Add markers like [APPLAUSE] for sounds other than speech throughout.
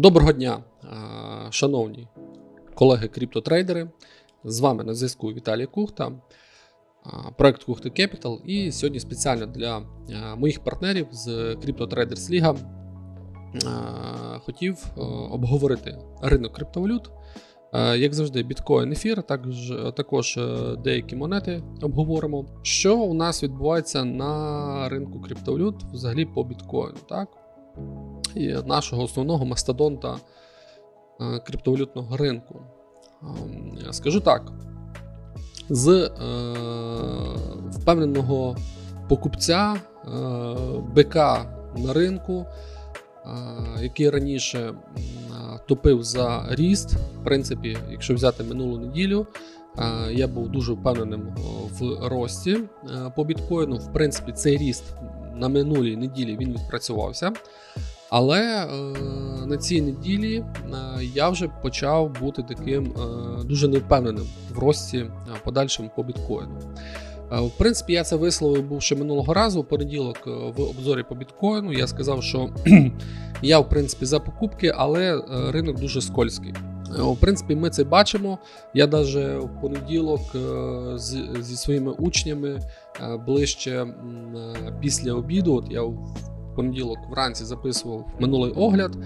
Доброго дня, шановні колеги криптотрейдери. З вами на зв'язку Віталій Кухта, проект Кухта Capital. І сьогодні спеціально для моїх партнерів з Liga е, хотів обговорити ринок криптовалют. Як завжди, біткоін, ефір, також, також е, деякі монети обговоримо. Що у нас відбувається на ринку криптовалют взагалі по біткоїну, так? Нашого основного мастодонта е, криптовалютного ринку. Ем, Скажу так: з е, впевненого покупця е, БК на ринку, який раніше топив за ріст. В принципі, якщо взяти минулу неділю, я був дуже впевненим в рості по біткоїну. В принципі, цей ріст на минулій неділі він відпрацювався. Але е, на цій неділі е, я вже почав бути таким е, дуже невпевненим в рості подальшим по біткоїну. В принципі, я це висловив був ще минулого разу. У понеділок в обзорі по біткоїну. Я сказав, що [CLEARS THROAT] я в принципі за покупки, але ринок дуже скользкий. В принципі, ми це бачимо. Я навіть в понеділок зі своїми учнями ближче після обіду. От я понеділок вранці записував минулий огляд.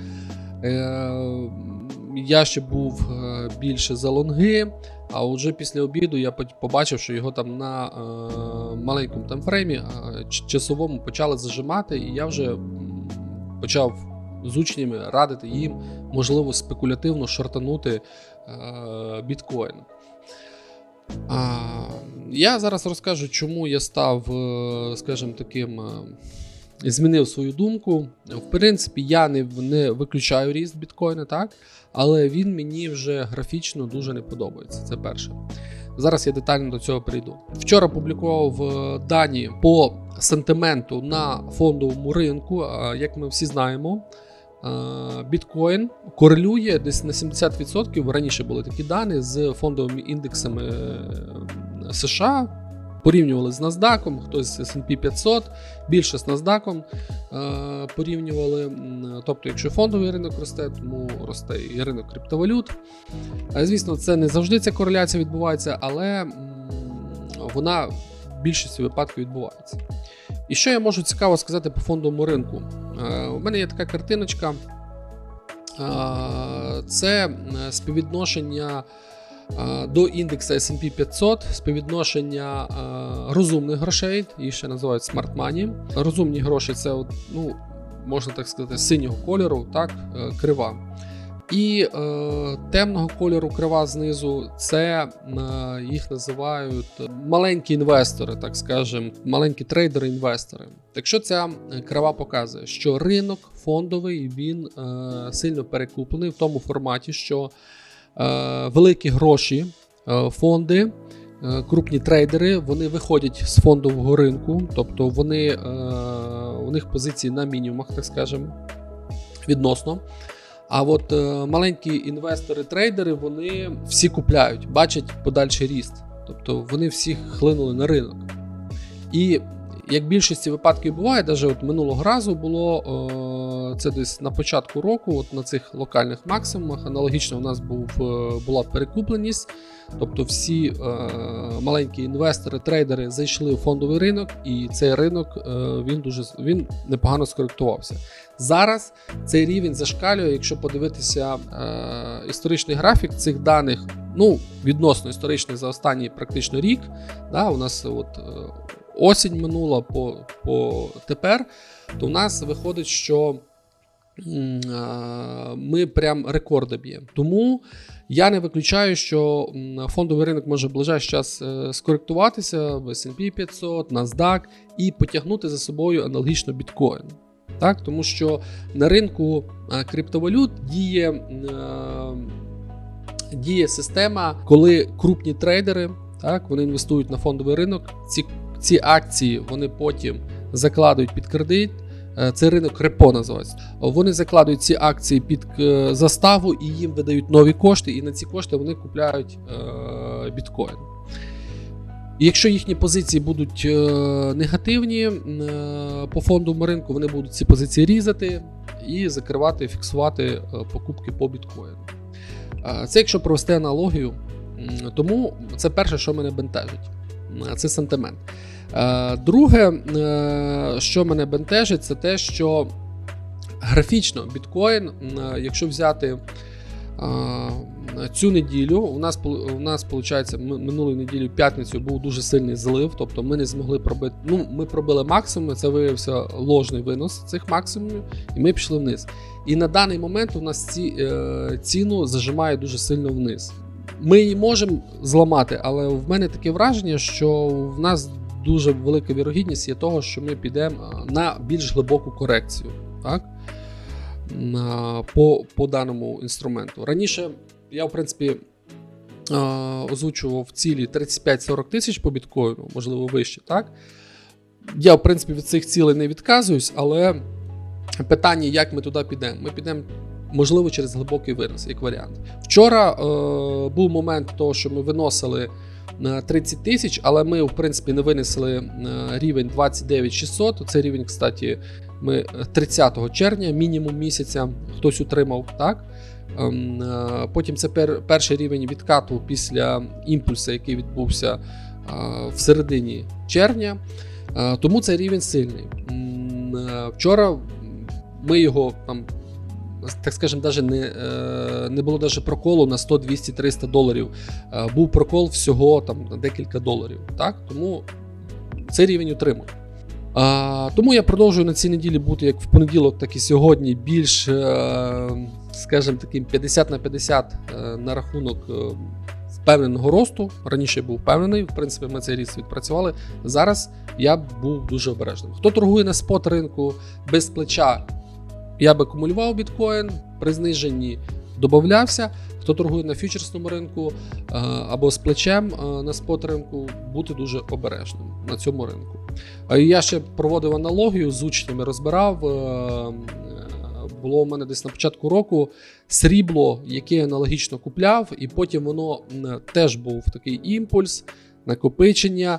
Е, Я ще був е, більше за лонги, а вже після обіду я побачив, що його там на е, маленькому таймфреймі часовому почали зажимати, і я вже почав з учнями радити їм, можливо, спекулятивно шортанути біткоін. Я зараз розкажу, чому я став, скажімо, таким. Змінив свою думку. В принципі, я не, не виключаю ріст біткоїна, так? Але він мені вже графічно дуже не подобається. Це перше. Зараз я детально до цього прийду. Вчора публікував е, дані по сентименту на фондовому ринку. Е, Як ми всі знаємо, е, біткоін корелює десь на 70%. Раніше були такі дані з фондовими індексами США. Порівнювали з NASDAQ, хтось з S&P 500, більше з NASDAQ е, порівнювали. Тобто, якщо фондовий ринок росте, тому росте і ринок криптовалют. Е, Звісно, це не завжди ця кореляція відбувається, але вона в більшості випадків відбувається. І що я можу цікаво сказати по фондовому ринку? Е, У мене є така картиночка. Це співвідношення до індекса SP 500, співвідношення розумних грошей, їх ще називають smart money. Розумні гроші це, ну, можна так сказати, синього кольору, так, е, крива. І е, темного кольору крива знизу це е, їх називають маленькі інвестори, так скажемо, маленькі трейдери-інвестори. Так що ця крива показує, що ринок фондовий він е, сильно перекуплений в тому форматі, що великі гроші, е, фонди, е, крупні трейдери, вони виходять з фондового ринку, тобто вони, е, у них позиції на мінімумах, так скажемо, відносно. А от е, маленькі інвестори-трейдери, вони всі купляють, бачать подальший ріст. Тобто вони всі хлинули на ринок. І як в більшості випадків буває, навіть от минулого разу було е, це десь на початку року, от на цих локальних максимумах, аналогічно у нас був, е, була перекупленість. Тобто всі е, маленькі інвестори, трейдери зайшли в фондовий ринок, і цей ринок е, він дуже він непогано скоректувався. Зараз цей рівень зашкалює, якщо подивитися е, історичний графік цих даних, ну відносно історичний за останній практично рік. Да, у нас от е, осінь минула по, по тепер, то у нас виходить, що ми прям рекорди б'ємо. Тому я не виключаю, що фондовий ринок може в ближайший час е, скоректуватися в S&P 500, NASDAQ і потягнути за собою аналогічно біткоін. Так, тому що на ринку е, криптовалют діє, е, діє система, коли крупні трейдери так, вони інвестують на фондовий ринок. Ці, ці акції вони потім закладують під кредит. Е, Це ринок репо називається. Вони закладують ці акції під е, заставу і їм видають нові кошти, і на ці кошти вони купляють е, біткоін. Якщо їхні позиції будуть негативні по фондовому ринку, вони будуть ці позиції різати, і закривати, фіксувати покупки по біткоїну. Це якщо провести аналогію, тому це перше, що мене бентежить. Це сентимент. Е, Друге, е, що мене бентежить, це те, що графічно біткоін, е, якщо взяти цю неділю, у нас у нас виходить, минулої неділі п'ятницю був дуже сильний злив, тобто ми не змогли пробити. Ну, ми пробили максимум, це виявився ложний винос цих максимумів, і ми пішли вниз. І на даний момент у нас ці, ціну зажимає дуже сильно вниз. Ми її можемо зламати, але в мене таке враження, що в нас дуже велика вірогідність є того, що ми підемо е, на більш глибоку корекцію. Так? По, по даному інструменту. Раніше я, в принципі, е, озвучував цілі 35-40 тисяч по біткоїну, можливо, вище, так? Я, в принципі, від цих цілей не відказуюсь, але питання, як ми туди підемо. Ми підемо, можливо, через глибокий винос, як варіант. Вчора е, був момент того, що ми виносили 30 тисяч, але ми, в принципі, не винесли е, рівень 29 600. Це рівень, кстати, ми 30 червня, мінімум місяця, хтось утримав, так? Ем, е, Потім це перший рівень відкату після імпульсу, який відбувся е, в середині червня. Е, Тому цей рівень сильний. Е, Вчора ми його там. Так скажемо, даже не, е, не було даже проколу на 100, 200, 300 доларів. Е, Був прокол всього там на декілька доларів. Так? Тому цей рівень утримав. А, тому я продовжую на цій неділі бути як в понеділок, так і сьогодні більш, е, скажімо таким 50 на 50 е, на рахунок впевненого росту. Раніше був впевнений, в принципі, ми цей ріст відпрацювали. Зараз я був дуже обережним. Хто торгує на спот ринку без плеча, я б акумулював біткоін, при зниженні додавався. Хто торгує на фьючерсному ринку е, або з плечем е, на спот ринку, бути дуже обережним на цьому ринку. Я ще проводив аналогію з учнями, розбирав. е, е, Було у мене десь на початку року срібло, яке я аналогічно купляв, і потім воно теж був такий імпульс, накопичення.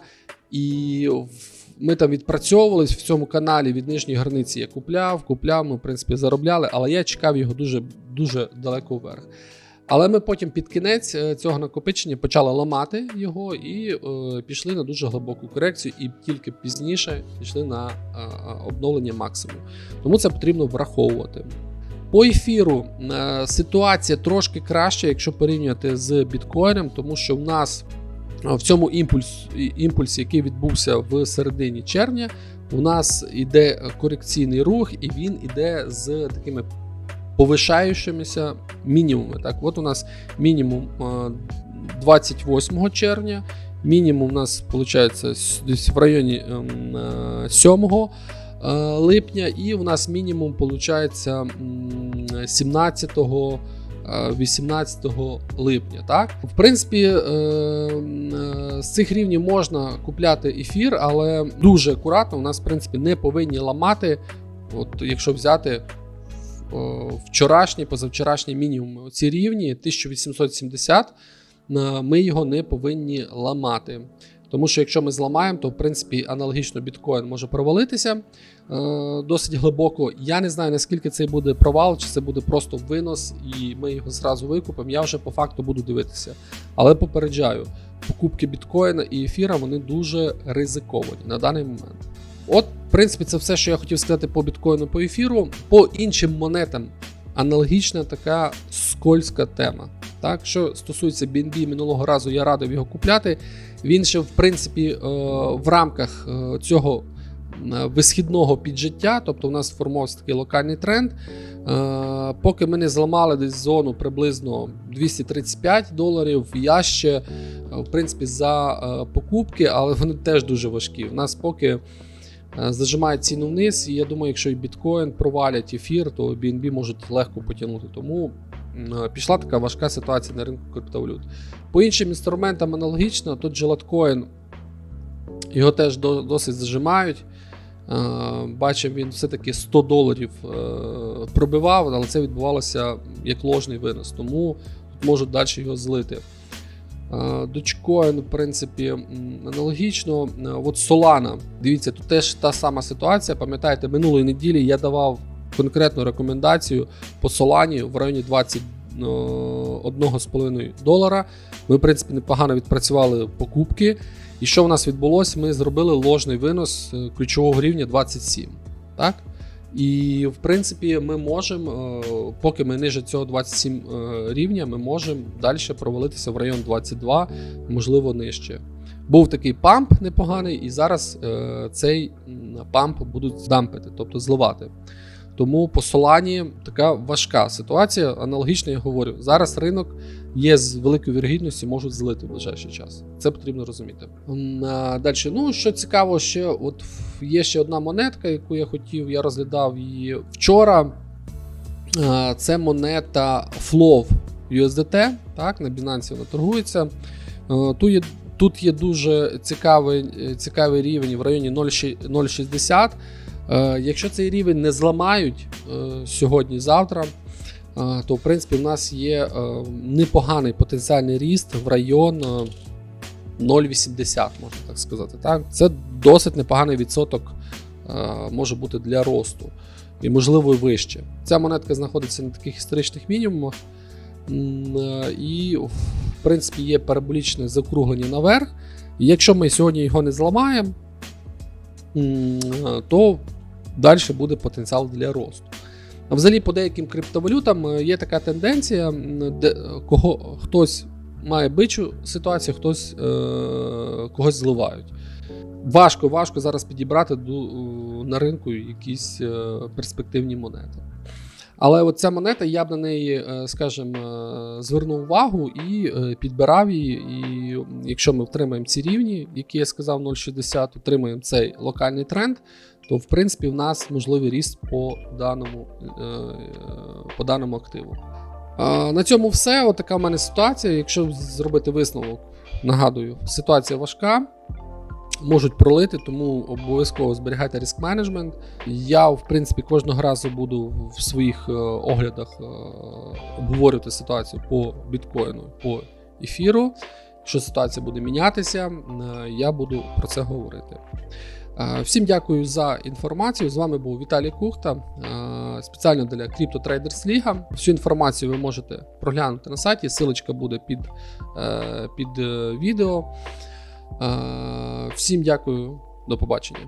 І в- ми там відпрацьовувались в цьому каналі від нижньої границі. Я купляв, купляв, ми, в принципі, заробляли, але я чекав його дуже, дуже далеко вверх. Але ми потім під кінець е, цього накопичення почали ламати його і е, пішли на дуже глибоку корекцію, і тільки пізніше пішли на е, обновлення максимуму. Тому це потрібно враховувати. По ефіру е, ситуація трошки краща, якщо порівнювати з біткоїном, тому що в нас е, в цьому імпульс, імпульсі, який відбувся в середині червня, у нас іде корекційний рух, і він іде з такими повишаючимися мінімумами. Так, от у нас мінімум е, 28 червня, мінімум у нас виходить десь в районі ем, е, 7 е, липня, і у нас мінімум виходить 17 е, 18 липня. Так? В принципі, е, е, з цих рівнів можна купляти ефір, але дуже акуратно. У нас, в принципі, не повинні ламати. От, якщо взяти вчорашні, позавчорашні мінімуми, ці рівні 1870, е, ми його не повинні ламати. Тому що якщо ми зламаємо, то в принципі аналогічно біткоін може провалитися е, досить глибоко. Я не знаю наскільки це буде провал, чи це буде просто винос, і ми його зразу викупимо. Я вже по факту буду дивитися. Але попереджаю, покупки біткоїна і ефіра вони дуже ризиковані на даний момент. От, в принципі, це все, що я хотів сказати по біткоїну по ефіру. По іншим монетам аналогічна така скользка тема. Так, що стосується BNB, минулого разу я радив його купляти. Він ще, в принципі, е, в рамках е, цього е, висхідного піджиття, тобто у нас сформувався такий локальний тренд. Поки ми не зламали десь зону приблизно 235 доларів, я ще, в принципі, за покупки, але вони теж дуже важкі. У нас поки зажимає ціну вниз, і я думаю, якщо і біткоін провалять ефір, то BNB можуть легко потягнути. Тому пішла така важка ситуація на ринку криптовалют. По іншим інструментам аналогічно, тут же латкоін його теж досить зажимають. Е, Бачимо, він все-таки 100 доларів е, пробивав, але це відбувалося як ложний винос, тому можуть далі його злити. Е, Dogecoin, в принципі, аналогічно. Е, От Solana, дивіться, тут теж та сама ситуація. Пам'ятаєте, минулої неділі я давав конкретну рекомендацію по Solana в районі 21,5 долара. Ми, в принципі, непогано відпрацювали покупки. І що в нас відбулося? Ми зробили ложний винос е, ключового рівня 27. Так? І в принципі, ми можемо, е, поки ми ниже цього 27 е, рівня, ми можемо далі провалитися в район 22, можливо, нижче. Був такий памп непоганий, і зараз е, цей памп будуть дампити, тобто зливати. Тому по Солані така важка ситуація. Аналогічно я говорю, зараз ринок є з великою вірогідністю, можуть злити в ближайший час. Це потрібно розуміти. Далі, ну що цікаво, ще от є ще одна монетка, яку я хотів, я розглядав її вчора. Це монета Flow USDT. Так, на Binance вона торгується. Тут є, тут є дуже цікавий, е, цікавий рівень в районі 0,60. Е, Якщо цей рівень не зламають е, сьогодні-завтра, е, то в принципі в нас є непоганий потенціальний ріст в район е, 0,80, можна так сказати. Так? Це досить непоганий відсоток може бути для росту. І, можливо, вище. Ця монетка знаходиться на таких історичних мінімумах. І, в принципі, є параболічне закруглення наверх. І якщо ми сьогодні його не зламаємо, то далі буде потенціал для росту. Взагалі, по деяким криптовалютам е, є така тенденція, де е, кого хтось має бичу ситуацію, хтось е, когось зливають. Важко, важко зараз підібрати до, е, на ринку якісь перспективні монети. Але от ця монета, я б на неї, скажімо, звернув увагу і підбирав її. І якщо ми втримаємо ці рівні, які я сказав 0,60, утримаємо цей локальний тренд, то в принципі в нас можливий ріст по даному, е, по даному активу. На цьому все. От така в мене ситуація. Якщо зробити висновок, нагадую, ситуація важка. Можуть пролити, тому обов'язково зберігайте риск менеджмент. Я, в принципі, кожного разу буду в своїх е, оглядах е, обговорювати ситуацію по біткоїну, по ефіру. Якщо ситуація буде мінятися, я буду про це говорити. Е, Всім дякую за інформацію. З вами був Віталій Кухта, е, спеціально для Crypto Traders League. Всю інформацію ви можете проглянути на сайті. Силочка буде під, е, під відео. Всім дякую, до побачення.